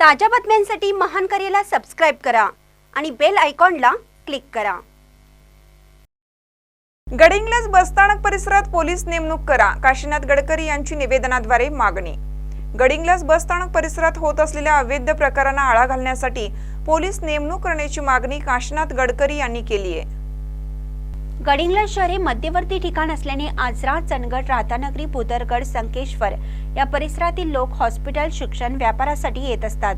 ताज्या बातम्यांसाठी महान करेला सबस्क्राईब करा आणि बेल आयकॉनला क्लिक करा. गडिंग्लज बसस्थानक परिसरात पोलीस नेमणूक करा काशीनाथ गडकरी यांची निवेदनाद्वारे मागणी. गडिंग्लज बसस्थानक परिसरात होत असलेल्या अवैध प्रकारांना आळा घालण्यासाठी पोलीस नेमणूक करण्याची मागणी काशीनाथ गडकरी यांनी केली आहे गडिंग्लज शहर हे मध्यवर्ती ठिकाण असल्याने आजरा चनगड राधानगरी भुदरगड संकेश्वर या परिसरातील लोक हॉस्पिटल शिक्षण व्यापारासाठी येत असतात.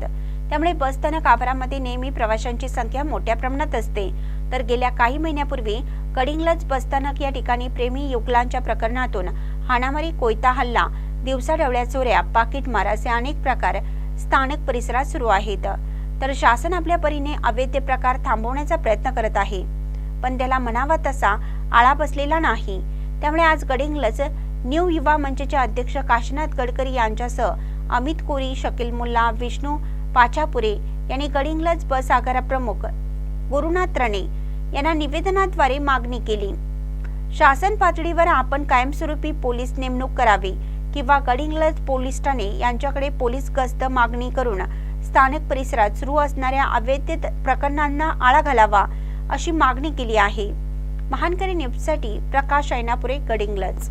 त्यामुळे बसस्थानक आवारामध्ये नेहमी प्रवाशांची संख्या मोठ्या प्रमाणात असते. तर गेल्या काही महिन्यापूर्वी गडिंग्लज बसस्थानक या ठिकाणी प्रेमी युगलांच्या प्रकरणातून हाणामारी कोयता हल्ला दिवसाढवळ्या चोऱ्या पाकिटमार असे अनेक प्रकार स्थानिक परिसरात सुरू आहेत. तर शासन आपल्या परीने अवैध प्रकार थांबवण्याचा प्रयत्न करत आहे. पण त्याला म्हणावा तसा आळा बसलेला नाही. त्यामुळे आज गडिंगलज न्यू युवा मंचचे अध्यक्ष काशीनाथ गडकरी यांच्यासह अमित कोरी शकील मुल्ला विष्णू पाचापुरे यांनी गडिंगलज बस आगारा प्रमुख गुरुनाथ रणे यांना निवेदनाद्वारे मागणी केली. शासन पातळीवर आपण कायमस्वरूपी पोलीस नेमणूक करावी किंवा गडिंगलज पोलीस ठाणे यांच्याकडे पोलीस गस्त मागणी करून स्थानिक परिसरात सुरू असणाऱ्या अवैध प्रकरणांना आळा घालावा अशी मागणी केली आहे. महानकरी न्यूजसाठी प्रकाश ऐनापुरे गडिंग्लज